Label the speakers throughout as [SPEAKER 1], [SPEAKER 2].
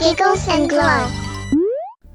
[SPEAKER 1] Giggles and Glow.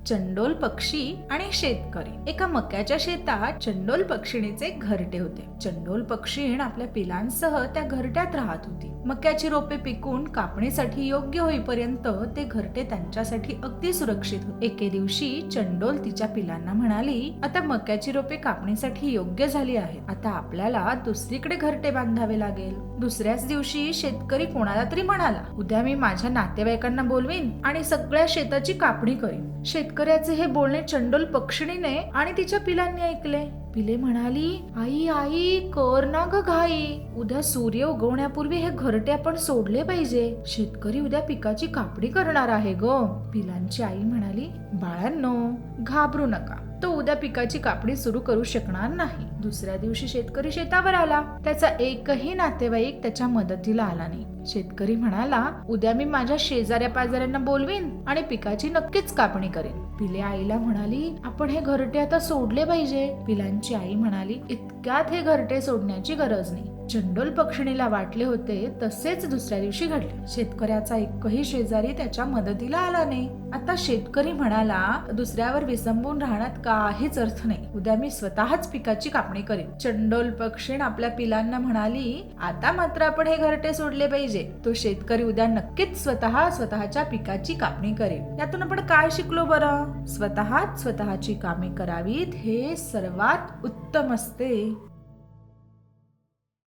[SPEAKER 2] Chandol पक्षी आणि शेतकरी. एका मक्याच्या शेतात चंडोल पक्षिणीचे घरटे होते चंडोल पक्षीण आपल्या पिलांसह त्या घरट्यात राहत होती. मक्याची रोपे पिकून कापणीसाठी योग्य होईपर्यंत ते घरटे त्यांच्यासाठी अगदी सुरक्षित होते. एके दिवशी चंडोल तिच्या पिलांना म्हणाली आता मक्याची रोपे कापणीसाठी योग्य झाली आहेत. आता आपल्याला दुसरीकडे घरटे बांधावे लागेल. दुसऱ्याच दिवशी शेतकरी कोणाला तरी म्हणाला उद्या मी माझ्या नातेवाईकांना बोलवीन आणि सगळ्या शेताची कापणी करीन. शेतकऱ्याचे हे बोलणे चंडोल पक्षिणीने आणि तिच्या पिलांनी ऐकले. पिले म्हणाली आई आई कर ना ग घाई. उद्या सूर्य उगवण्यापूर्वी हे घरटे आपण सोडले पाहिजे. शेतकरी उद्या पिकाची कापणी करणार आहे ग. पिलांची आई म्हणाली बाळांनो घाबरू नका. तो उद्या पिकाची कापणी सुरू करू शकणार नाही. दुसऱ्या दिवशी शेतकरी शेतावर आला. त्याचा एकही नातेवाईक त्याच्या मदतीला आला नाही. शेतकरी म्हणाला उद्या मी माझ्या शेजाऱ्या पाजाऱ्यांना बोलवीन आणि पिकाची नक्कीच कापणी करेन. पिले आईला म्हणाली आपण हे घरटे आता सोडले पाहिजे. पिलांची आई म्हणाली इतक्यात हे घरटे सोडण्याची गरज नाही. चंडोल पक्षिणीला वाटले होते तसेच दुसऱ्या दिवशी घडले. शेतकऱ्याचा एकही शेजारी त्याच्या मदतीला आला नाही. आता शेतकरी म्हणाला दुसऱ्यावर विसंबून राहण्यात काहीच अर्थ नाही. उद्या मी स्वतःच पिकाची कापणी करेन. चंडोल पक्षीण आपल्या पिलांना म्हणाली आता मात्र आपण हे घरटे सोडले पाहिजे. तो शेतकरी उद्या नक्कीच स्वतः स्वतःच्या पिकाची कापणी करेल. यातून आपण काय शिकलो बरं? स्वतःच स्वतःची कामे करावीत हे सर्वात उत्तम असते.